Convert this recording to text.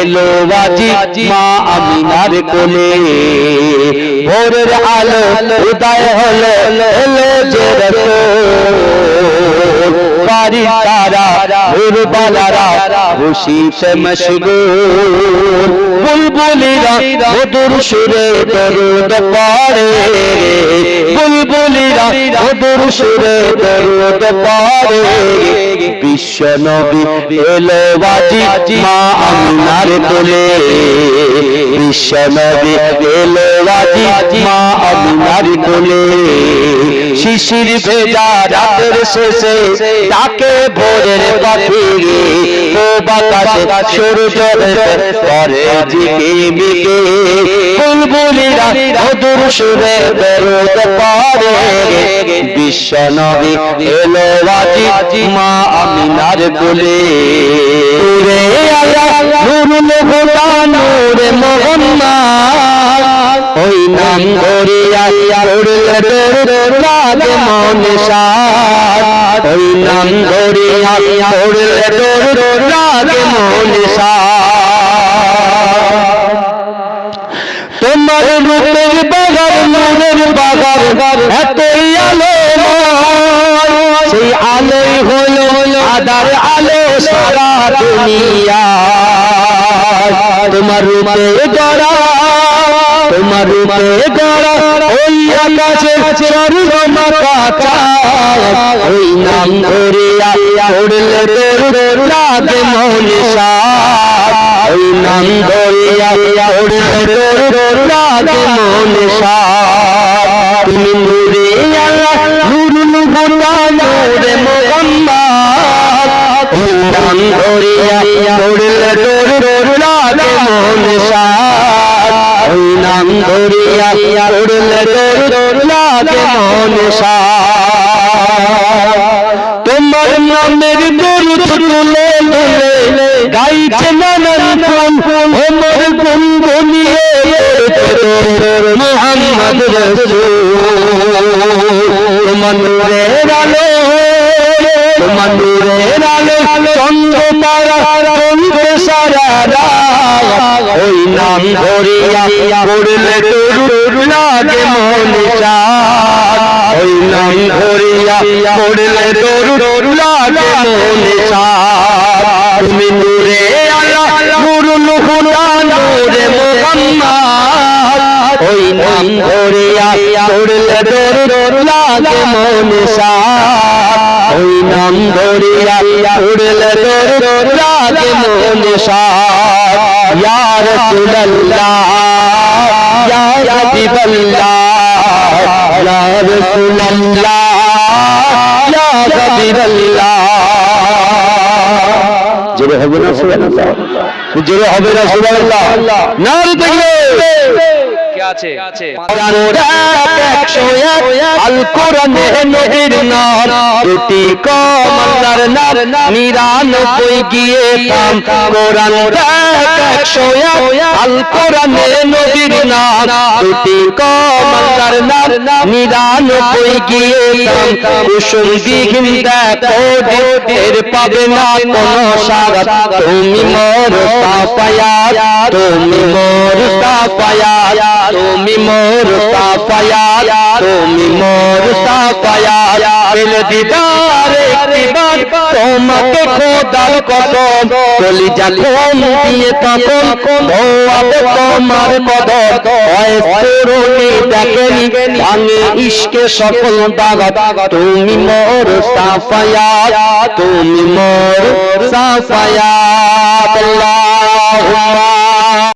এলো বাজি মা আমিনার কোলে। ভোরের আলো উদয় হলো, এলো যে বাড়ি তারা ভোরবালারা খুশিতে মশগুল। বুলবুলিরা মধুর সুরে দরুদ পড়ে বুলবুলিরা মধুর সুরে দরুদ পড়ে বিশ্ব নবী এলো বাজি মা আমিনার কোলে। বিশ্ব নবী এলো বাজি মা আমিনার কোলে। শিশির ভেজা রাতের শেষে তাকে ভোরের পাখিরে ও বাতাসে সূর্য করে জিকে মিকে। বুলবুলিরা মধুর সুরে বেরোত পারে। বিশ্ব নবী এলো বাজি মা আমিনার কোলে। রে আল্লাহ, নুরুল হুদা নূরে মোহাম্মদ। ওই নাম ধরিয়া উড়লে তোর লাগে মন সাত ওই নাম ধরিয়া উড়লে তোর লাগে মন তোমার রূপের বাগার নূরের বাগার এতই দুনিয়া। তোমার রূপে গড়া, তোমার রূপে গড়া। ওই আকাশে স্বর্গ মাতা ওই নাম ধরে আইয়া উড়লে তোর লাগে মনে ওই নাম ধরে আইয়া উড়লে তোর লাগে মনে তোর মনে ওই নাম ধরে আইয়া উড়লে তোর লাগে মনে তোমার নামের দরুদ তুলে তুলে গাইছে নানান ফুল ওমর গুনগুনিয়ে মোহাম্মদ রসূল নাম ধরিয়া পড়লে তোর লাগে মনে ওই নাম ধরিয়া পড়লে তোর লাগে মনে তুমি নূরে আল্লাহ নুরুল ওই নাম ধরিয়া পড়লে তোর লাগে মনে ওই নাম পড়লে রাসূলুল্লাহ ইয়া হাবিবাল্লাহ ইয়া রাসূলুল্লাহ ইয়া হাবিবাল্লাহ জোরে হবে না সুবহানাল্লাহ জোরে হবে না সুবহানাল্লাহ নারে দেখবে কে আছে আল কোরআনে নবীর নাম। দুটি কম আল্লাহর নাম, নিরানব্বই গিয়ে কাম। কোরআন একশো আল কোরআনে নবীর নাম। দুটি কম আল্লাহর নাম, নিরানব্বই গিয়ে কাম। কুসুম দিঘিন দেখো ঢের পাবে না কোনো সাগত তুমি মোর পাপায়া তুমি মোর পাপায়া তুমি মোর পাপায়া তুমি মোর পাপায়া দিল দিদার তোমাকে খোদার কসম বলি যখন দিয়ে তখন। ও তোমার কদর হয় তরুণী দেখেনি, ভাঙে ইশকে সকল দাগত। তুমি মোর সাফায়া, তুমি মোর সাফায়া। আল্লাহ